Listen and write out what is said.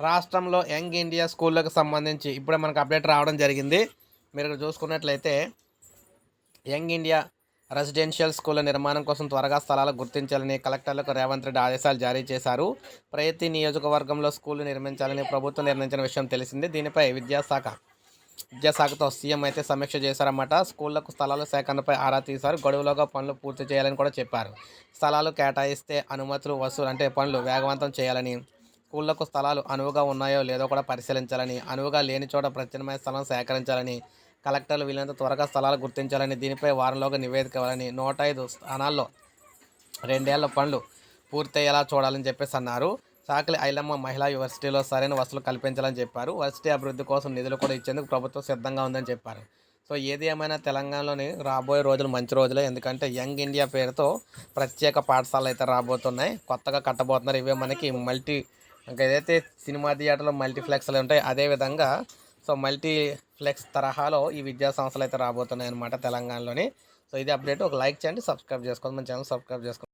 రాష్ట్రంలో young India స్కూళ్ళకు సంబంధించి ఇప్పుడే మనకు అప్డేట్ రావడం జరిగింది. మీరు ఇక్కడ చూసుకున్నట్లయితే యంగ్ ఇండియా రెసిడెన్షియల్ స్కూళ్ళ నిర్మాణం కోసం త్వరగా స్థలాలు గుర్తించాలని కలెక్టర్లకు రేవంత్ రెడ్డి ఆదేశాలు జారీ చేశారు. ప్రతి నియోజకవర్గంలో స్కూళ్ళు నిర్మించాలని ప్రభుత్వం నిర్ణయించిన విషయం తెలిసింది. దీనిపై విద్యాశాఖ విద్యాశాఖతో సీఎం అయితే సమీక్ష చేశారన్నమాట. స్కూళ్ళకు స్థలాల సేకరణపై ఆరా తీశారు. గడువులోగా పనులు పూర్తి చేయాలని కూడా చెప్పారు. స్థలాలు కేటాయిస్తే అనుమతులు వసూలు అంటే పనులు వేగవంతం చేయాలని స్కూళ్ళకు స్థలాలు అనువుగా ఉన్నాయో లేదో కూడా పరిశీలించాలని అనువుగా లేని చోట ప్రత్యామ్నాయ స్థలం సేకరించాలని కలెక్టర్లు వీలైనంత త్వరగా స్థలాలు గుర్తించాలని దీనిపై వారంలోగా నివేదిక ఇవ్వాలని నూట ఐదు స్థానాల్లో రెండేళ్ళ పనులు పూర్తయ్యేలా చూడాలని చెప్పేసి అన్నారు. సాకలి ఐలమ్మ మహిళా యూనివర్సిటీలో సరైన వసతులు కల్పించాలని చెప్పారు. వర్సిటీ అభివృద్ధి కోసం నిధులు కూడా ఇచ్చేందుకు ప్రభుత్వం సిద్ధంగా ఉందని చెప్పారు. సో ఏది ఏమైనా తెలంగాణలోని రాబోయే రోజులు మంచి రోజులే. ఎందుకంటే యంగ్ ఇండియా పేరుతో ప్రత్యేక పాఠశాలలు అయితే రాబోతున్నాయి. కొత్తగా కట్టబోతున్నారు. ఇవే మనకి మల్టీ ఇంకా ఏదైతే సినిమా థియేటర్లో మల్టీప్లెక్స్లు ఉంటాయి అదేవిధంగా సో మల్టీప్లెక్స్ తరహాలో ఈ విద్యా సంస్థలు అయితే రాబోతున్నాయి అనమాట తెలంగాణలోని. సో ఇది అప్డేట్. ఒక లైక్ చేయండి సబ్స్క్రైబ్ చేసుకోండి. మన ఛానల్ సబ్స్క్రైబ్ చేసుకోండి.